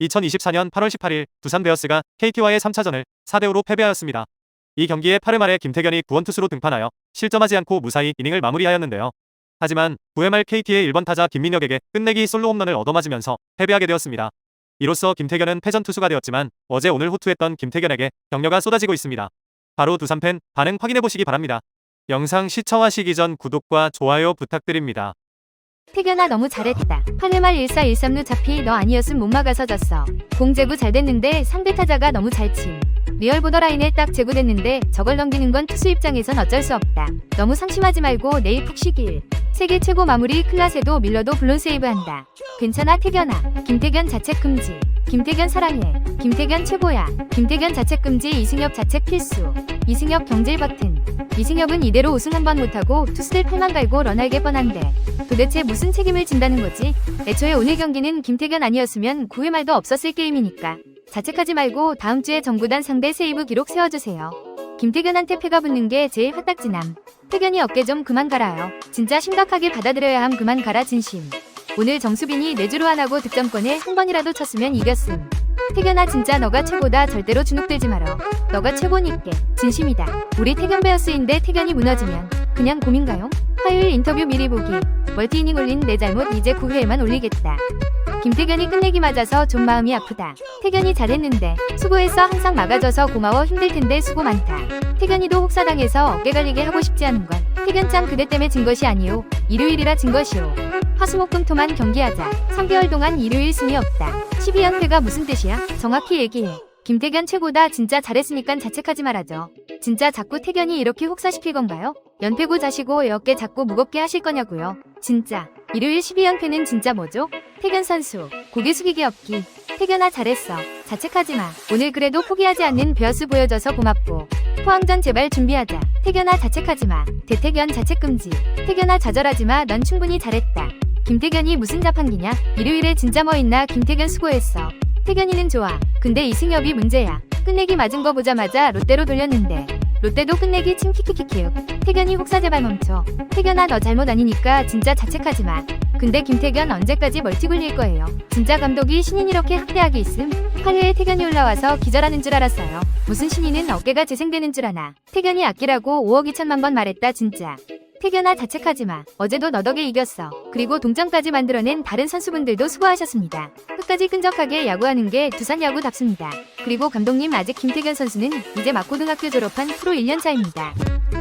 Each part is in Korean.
2024년 8월 18일 두산 베어스가 KT와의 3차전을 4대5로 패배하였습니다. 이 경기에 8회 말에 김태견이 구원투수로 등판하여 실점하지 않고 무사히 이닝을 마무리하였는데요. 하지만 9회 말 KT의 1번 타자 김민혁에게 끝내기 솔로 홈런을 얻어맞으면서 패배하게 되었습니다. 이로써 김태견은 패전 투수가 되었지만 어제 오늘 호투했던 김태견에게 격려가 쏟아지고 있습니다. 바로 두산팬 반응 확인해보시기 바랍니다. 영상 시청하시기 전 구독과 좋아요 부탁드립니다. 태견아 너무 잘했다. 8회 말 1413루 잡히 너 아니었음 못 막아서 졌어. 공 제구 잘 됐는데 상대 타자가 너무 잘 침. 리얼 보더 라인에 딱 제구됐는데 저걸 넘기는 건 투수 입장에선 어쩔 수 없다. 너무 상심하지 말고 내일 푹 쉬길. 세계 최고 마무리 클라세도 밀러도 블론 세이브한다. 괜찮아 태견아. 김태견 자책 금지. 김태견 사랑해. 김태견 최고야. 김태견 자책 금지 이승엽 자책 필수. 이승엽 경질 버튼. 이승엽은 이대로 우승 한 번 못하고 투수들 팔만 갈고 런할게 뻔한데 도대체 무슨 책임을 진다는 거지? 애초에 오늘 경기는 김태견 아니었으면 9회 말도 없었을 게임이니까 자책하지 말고 다음 주에 정구단 상대 세이브 기록 세워주세요. 김태견한테 패가 붙는 게 제일 화딱지남. 태견이 어깨 좀 그만 갈아요. 진짜 심각하게 받아들여야 함 그만 가라 진심. 오늘 정수빈이 내주로 안 하고 득점권에 한 번이라도 쳤으면 이겼음. 태견아 진짜 너가 최고다 절대로 주눅들지 말어. 너가 최고니께 진심이다. 우리 태견 베어스인데 태견이 무너지면 그냥 고민가요? 화요일 인터뷰 미리 보기. 멀티이닝 올린 내 잘못 이제 9회에만 올리겠다. 김태견이 끝내기 맞아서 좀 마음이 아프다. 태견이 잘했는데 수고해서 항상 막아줘서 고마워 힘들 텐데 수고 많다. 태견이도 혹사당해서 어깨 갈리게 하고 싶지 않은 건 태견짱 그대 때문에 진 것이 아니오. 일요일이라 진 것이오. 화수목금토만 경기하자. 3개월 동안 일요일 승이 없다. 12연패가 무슨 뜻이야? 정확히 얘기해. 김태견 최고다 진짜 잘했으니까 자책하지 말아줘. 진짜 자꾸 태견이 이렇게 혹사시킬 건가요? 연패고 자시고 어깨 자꾸 무겁게 하실 거냐고요. 진짜. 일요일 12연패는 진짜 뭐죠? 태견 선수. 고개 숙이기 없기. 태견아 잘했어. 자책하지 마. 오늘 그래도 포기하지 않는 베어스 보여줘서 고맙고. 포항전 제발 준비하자. 태견아 자책하지 마. 대태견 자책 금지. 태견아 좌절하지 마. 넌 충분히 잘했다. 김태견이 무슨 자판기냐? 일요일에 진짜 뭐 있나? 김태견 수고했어. 태견이는 좋아. 근데 이승엽이 문제야. 끝내기 맞은 거 보자마자 롯데로 돌렸는데. 롯데도 끝내기 침키키키키윽. 태견이 혹사 제발 멈춰. 태견아 너 잘못 아니니까 진짜 자책하지 마. 근데 김태견 언제까지 멀티 굴릴 거예요? 진짜 감독이 신인 이렇게 학대하기 있음? 8회에 태견이 올라와서 기절하는 줄 알았어요. 무슨 신인은 어깨가 재생되는 줄 아나. 태견이 아끼라고 5억 2천만 번 말했다 진짜. 태견아 자책하지 마. 어제도 너 덕에 이겼어. 그리고 동점까지 만들어낸 다른 선수분들도 수고하셨습니다. 끝까지 끈적하게 야구하는 게 두산 야구답습니다. 그리고 감독님 아직 김태견 선수는 이제 막 고등학교 졸업한 프로 1년 차입니다.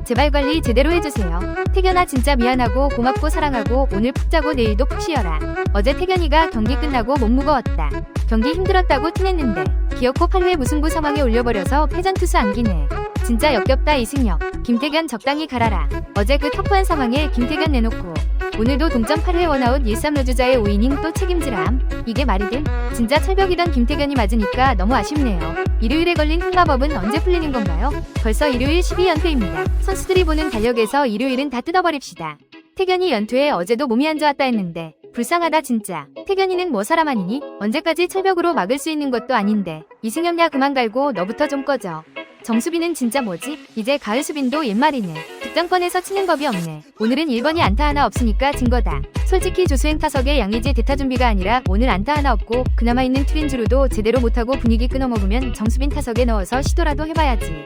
제발 관리 제대로 해주세요. 태견아 진짜 미안하고 고맙고 사랑하고 오늘 푹 자고 내일도 푹 쉬어라. 어제 태견이가 경기 끝나고 몸 무거웠다. 경기 힘들었다고 티냈는데 기어코 8회 무승부 상황에 올려버려서 패전 투수 안기네. 진짜 역겹다 이승엽. 김태견 적당히 갈아라. 어제 그 터프한 상황에 김태견 내놓고 오늘도 동점 8회 원아웃 1-3 루주자의 5이닝 또 책임지람. 이게 말이 됨? 진짜 철벽이던 김태견이 맞으니까 너무 아쉽네요. 일요일에 걸린 흑마법은 언제 풀리는 건가요? 벌써 일요일 12연패입니다. 선수들이 보는 달력에서 일요일은 다 뜯어버립시다. 태견이 연투에 어제도 몸이 안 좋았다 했는데 불쌍하다 진짜. 태견이는 뭐 사람 아니니? 언제까지 철벽으로 막을 수 있는 것도 아닌데 이승엽 야 그만 갈고 너부터 좀 꺼져. 정수빈은 진짜 뭐지? 이제 가을 수빈도 옛말이네. 득점권에서 치는 법이 없네. 오늘은 1번이 안타 하나 없으니까 진 거다. 솔직히 조수행 타석에 양의지 대타 준비가 아니라 오늘 안타 하나 없고 그나마 있는 트린주로도 제대로 못하고 분위기 끊어먹으면 정수빈 타석에 넣어서 시도라도 해봐야지.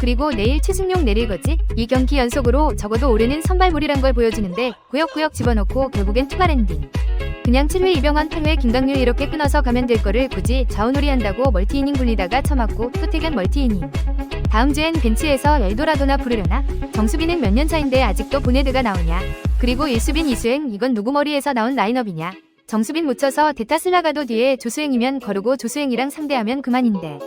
그리고 내일 최승용 내릴 거지? 이 경기 연속으로 적어도 올해는 선발물이란 걸 보여주는데 구역구역 집어넣고 결국엔 투발 엔딩. 그냥 7회 이병헌 8회 김강률 이렇게 끊어서 가면 될 거를 굳이 좌우놀이 한다고 멀티이닝 굴리다가 처맞고 또 태견 멀티이닝. 다음 주엔 벤치에서 엘도라도나 부르려나? 정수빈은 몇 년 차인데 아직도 보네드가 나오냐? 그리고 1수빈 2수행 이건 누구 머리에서 나온 라인업이냐? 정수빈 못 쳐서 대타 슬라가도 뒤에 조수행이면 거르고 조수행이랑 상대하면 그만인데